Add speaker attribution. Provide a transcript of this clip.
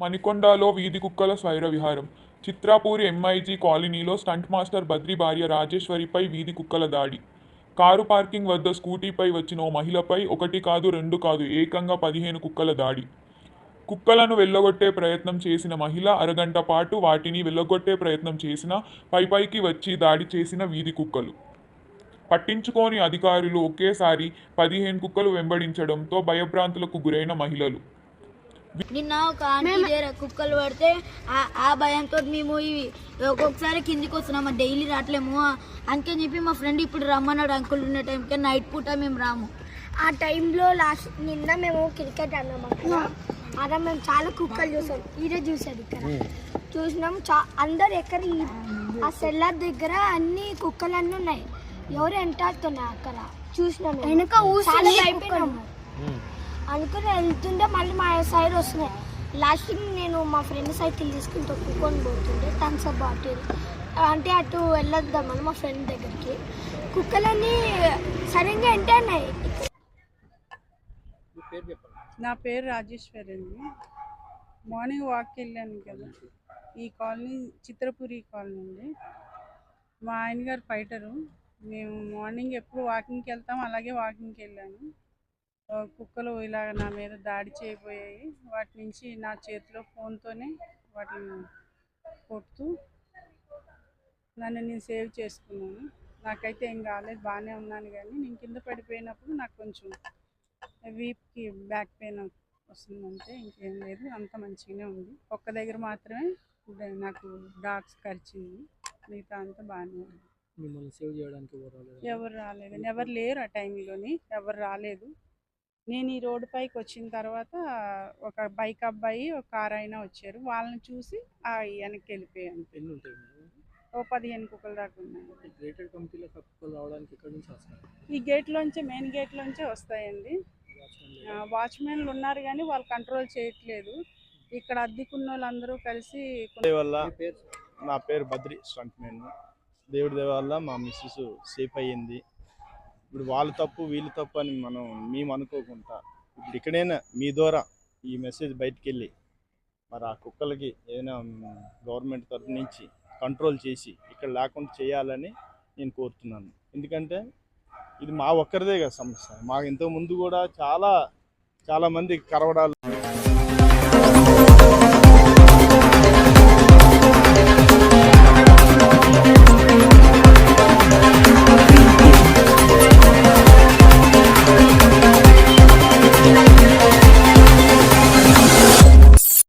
Speaker 1: మణికొండలో వీధి కుక్కల స్వైర విహారం. చిత్రాపూరి ఎంఐజీ కాలనీలో స్టంట్ మాస్టర్ బద్రి భార్య రాజేశ్వరిపై వీధి కుక్కల దాడి. కారు పార్కింగ్ వద్ద స్కూటీపై వచ్చిన ఓ మహిళపై ఒకటి కాదు రెండు కాదు ఏకంగా పదిహేను కుక్కల దాడి. కుక్కలను వెళ్ళగొట్టే ప్రయత్నం చేసిన మహిళ అరగంట పాటు వాటిని వెళ్ళగొట్టే ప్రయత్నం చేసిన పైపైకి వచ్చి దాడి చేసిన వీధి కుక్కలు. పట్టించుకోని అధికారులు ఒకేసారి పదిహేను కుక్కలు వెంబడించడంతో భయభ్రాంతులకు గురైన మహిళలు.
Speaker 2: నిన్న ఒక ఆంటీ కుక్కలు పడితే ఆ- ఆ భయంతో మేము ఇవి ఒక్కొక్కసారి కిందికి వస్తున్నాము డైలీ రావట్లేము. అందుకని చెప్పి మా ఫ్రెండ్ ఇప్పుడు రమ్మన్నాడు అంకుల్ ఉన్న టైంకి నైట్ పూట మేము రాము.
Speaker 3: ఆ టైంలో లాస్ట్ నిన్న మేము క్రికెట్ అక్కడ. అక్కడ మేము చాలా కుక్కలు చూసాం. ఇదే చూసాడు ఇక్కడ. చూసినాం చా అందరు ఎక్కడ ఆ సెల్లర్ దగ్గర అన్ని కుక్కలు అన్నీ ఉన్నాయి. ఎవరు ఎంటాడుతున్నాయి అక్కడ? చూసినాం వెనుక చాలా అయిపోయినాము అనుకుని వెళ్తుంటే మళ్ళీ మా సైడ్ వస్తున్నాయి. లాస్ట్ నేను మా ఫ్రెండ్ సైకిల్ తీసుకుని తొక్కుకొని పోతుండే థమ్స్ అప్ బాటిల్ అంటే అటు వెళ్ళొద్దామని మా ఫ్రెండ్ దగ్గరికి. కుక్కలన్నీ సరిగ్గా ఎంటున్నాయి
Speaker 4: నా పేరు రాజేశ్వరి అండి. మార్నింగ్ వాక్కి వెళ్ళాను కదా. ఈ కాలనీ చిత్రపురి కాలనీ అండి. మా ఆయన గారు ఫైటరు. మేము మార్నింగ్ ఎప్పుడు వాకింగ్కి వెళ్తాం అలాగే వాకింగ్కి వెళ్ళాను. కుక్కలు ఇలా నా మీద దాడి చేయబోయాయి. వాటి నుంచి నా చేతిలో ఫోన్తోనే వాటిని కొడుతూ నన్ను నేను సేవ్ చేసుకున్నాను. నాకైతే ఏం కాలేదు బాగానే ఉన్నాను కానీ నేను కింద పడిపోయినప్పుడు నాకు కొంచెం వీప్కి బ్యాక్ పెయిన్ వస్తుంది అంతే ఇంకేం లేదు అంత మంచిగానే ఉంది. ఒక్క దగ్గర మాత్రమే నాకు డాగ్స్ కరిచింది మిగతా అంతా బాగానే ఉంది.
Speaker 5: మిమ్మల్ని సేవ్ చేయడానికి ఎవరు రాలేదు?
Speaker 4: ఎవరు లేరు ఆ టైంలోని ఎవరు రాలేదు. నేను ఈ రోడ్డు పైకి వచ్చిన తర్వాత ఒక బైక్ అబ్బాయి ఒక కార్ అయినా వచ్చారు. వాళ్ళని చూసి ఆ వెనక్కి వెళ్ళిపోయాను
Speaker 5: ఎన్ని ఉంటాయి
Speaker 4: ఓ పదిహేను కుక్కల దాకా ఉన్నాయి.
Speaker 5: ఈ గ్రేటర్ కమిటీలో రావడానికి ఎక్కడి నుంచి వస్తారు?
Speaker 4: ఈ గేట్లోంచే మెయిన్ గేట్లోంచే వస్తాయండి.
Speaker 5: వాచ్మెన్
Speaker 4: వాచ్మెన్లు ఉన్నారు కానీ వాళ్ళు కంట్రోల్ చేయట్లేదు. ఇక్కడ అద్దెకున్న వాళ్ళందరూ కలిసి
Speaker 6: దేవుడి వల్ల
Speaker 5: మీ పేరు?
Speaker 6: నా పేరు బద్రి స్టంట్ మ్యాన్ దేవుడి దయ వల్ల మా మిస్సెస్ సేఫ్ అయ్యింది. ఇప్పుడు వాళ్ళు తప్పు వీళ్ళు తప్పు అని మనం మేము అనుకోకుండా ఇప్పుడు ఇక్కడైనా మీ ద్వారా ఈ మెసేజ్ బయటికి వెళ్ళి మరి ఆ కుక్కలకి ఏదైనా గవర్నమెంట్ తరఫు నుంచి కంట్రోల్ చేసి ఇక్కడ లేకుండా చేయాలని నేను కోరుతున్నాను. ఎందుకంటే ఇది మా ఒక్కరిదే కదా సమస్య. మాకు ఇంతకు ముందు కూడా చాలా చాలామంది కరవడాలు